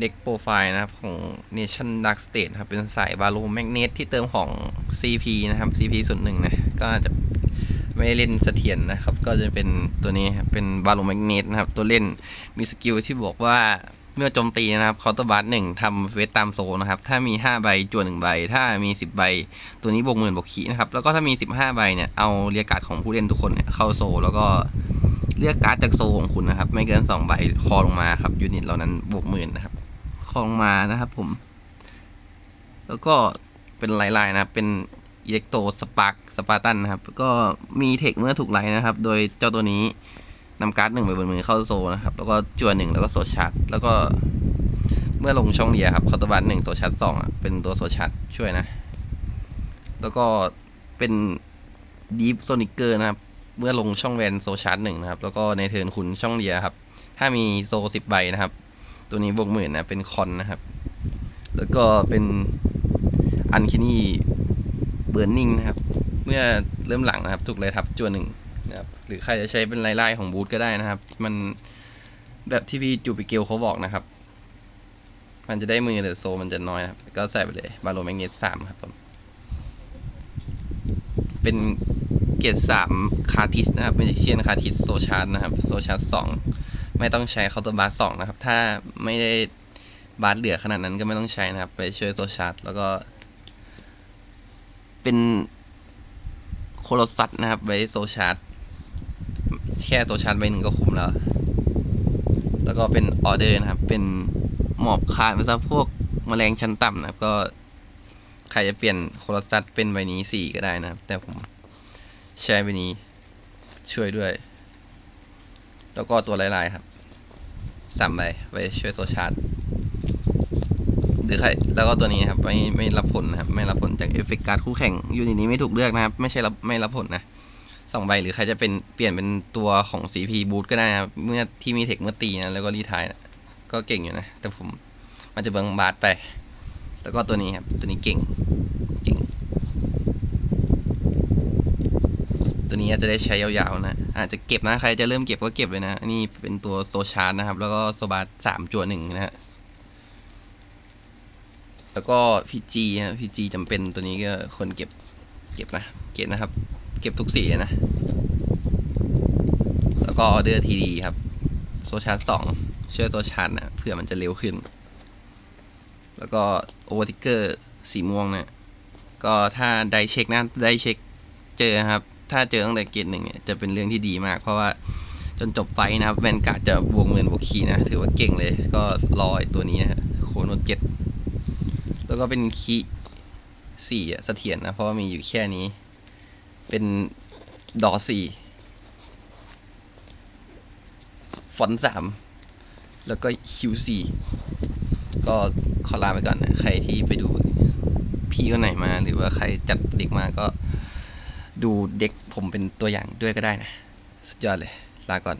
เด็กโปรไฟล์นะครับของ Nation Dark State ครับ เป็นสายบาโลแมกเนตที่เติมของ CP นะครับ CP ส่วนหนึ่งนะ ก็อาจจะไม่ได้เล่นเสถียรนะครับ ก็จะเป็นตัวนี้เป็นบาโลแมกเนตนะครับ ตัวเล่นมีสกิลที่บอกว่าเมื่อโจมตีนะครับเคาน์ตบาร์หนึ่งทำเวทตามโซนนะครับ ถ้ามี 5 ใบจวนหนึ่งใบ ถ้ามี 10 ใบ ตัวนี้บวกหมื่นบวกขีนะครับ แล้วก็ถ้ามี 15 ใบเนี่ยเอาเรียกการ์ดของผู้เล่นทุกคนเนี่ยเข้าโซแล้วก็เลือกการ์ดจากโซของคุณนะครับ ไม่เกิน 2 ใบคอลงมาครับยูนิตเหล่านั้นบวกหมื่นนะครับ คลองมานะครับผม แล้วก็เป็นลายๆนะครับเป็นอิเล็กโตสปาร์กสปาร์ตันนะครับ ก็มีเทคเมื่อถูกไลน์นะครับ โดยเจ้าตัวนี้นำการ์ดหนึ่งไปบนมือเข้าโซนะครับ แล้วก็จวนหนึ่งแล้วก็โซชาร์จแล้วก็เมื่อลงช่องเดียครับคอตบัตหนึ่งโซชาร์จสองอะเป็นตัวโซชาร์จช่วยนะ แล้วก็เป็นดีฟโซนิเกอร์นะครับ เมื่อลงช่องแวนโซชาร์จหนึ่งนะครับ แล้วก็ในเทิร์นคุณช่องเดียครับ ถ้ามีโซสิบใบนะครับ ตัวนี้บวกหมื่นนะเป็นคอนนะครับ แล้วก็เป็นอันคินี่เบิร์นิงนะครับ เมื่อเริ่มหลังนะครับ ถูกเลยทับจวนหนึ่งนะครับหรือใครจะใช้เป็นไล่ๆของบูธก็ได้นะครับ มันแบบที่พี่จูปิเกลเขาบอกนะครับ มันจะได้มือแต่โซมันจะน้อยนะครับ ก็ใส่ไปเลยบาโลแมกเนตสามครับผมเป็นเกรดสามคาทิสนะครับไม่ใช่เชียนคาทิสโซชาร์ดนะครับ โซชาร์ดสอง ไม่ต้องใช้เคาน์เตอร์บาร์สองนะครับ ถ้าไม่ได้บาร์เหลือขนาดนั้นก็ไม่ต้องใช้นะครับ ไปช่วยโซชาร์จแล้วก็ เป็นโคโลซัตนะครับ ไว้โซชาร์จแค่โซชาร์จใบหนึ่งก็คุ้มแล้ว แล้วก็เป็นออเดอร์นะครับ เป็นหมอบคานไปซะพวกแมลงชั้นต่ำนะครับ ก็ใครจะเปลี่ยนโคโลซัตเป็นใบนี้สี่ก็ได้นะครับ แต่ผมใช้ใบนี้ช่วยด้วย แล้วก็ตัวลายๆครับสามใบไว้ช่วยโซชาร์จหรือใครแล้วก็ตัวนี้ครับไม่ไม่รับผลนะครับไม่รับผลจากเอฟเฟกต์การ์ดคู่แข่งยูนิตนี้ไม่ถูกเลือกนะครับไม่ใช่รับไม่รับผลนะสองใบหรือใครจะเป็นเปลี่ยนเป็นตัวของ CP บูทก็ได้นะครับเมื่อที่มีเทคเมื่อตีนะแล้วก็รีทายนะก็เก่งอยู่นะ แต่ผมมันจะเบิงบาสไป แล้วก็ตัวนี้ครับตัวนี้เก่ง ตัวนี้จะได้ใช้ยาวๆนะ อาจจะเก็บนะใครจะเริ่มเก็บก็เก็บเลยนะนนี้เป็นตัวโซชาร์นะครับ แล้วก็โซบาร์สามจั่วหนึ่งนะฮะ แล้วก็พีจีฮะพีจีจำเป็นตัวนี้ก็คนเก็บเก็บนะ เก็บนะครับ เก็บทุกสีนะ แล้วก็ออเดอร์ทีดีครับ โซชาร์สองช่วยโซชาร์นะเพื่อมันจะเร็วขึ้น แล้วก็โอเวอร์ติกเกอร์สีม่วงเนี่ยก็ถ้าได้เช็คนะได้เช็คเจอครับ ถ้าเจอตั้งแต่เกตหนึ่งเนี่ยจะเป็นเรื่องที่ดีมาก เพราะว่าจนจบไฟนะครับแวนการ์ดจะบวกเงินบวกคีนะ ถือว่าเก่งเลย ก็รอไอตัวนี้นะโคโนเจ็ดแล้วก็เป็นคีสี่อะเสถียรนะ เพราะว่ามีอยู่แค่นี้ เป็นดอสี่ฟอนสามแล้วก็คิวสี่ก็ขอลาไปก่อนนะ ใครที่ไปดูพี่คนไหนมา หรือว่าใครจัดเด็กมาก็ ดูเด็กผมเป็นตัวอย่างด้วยก็ได้นะ สุดยอดเลย ลาก่อน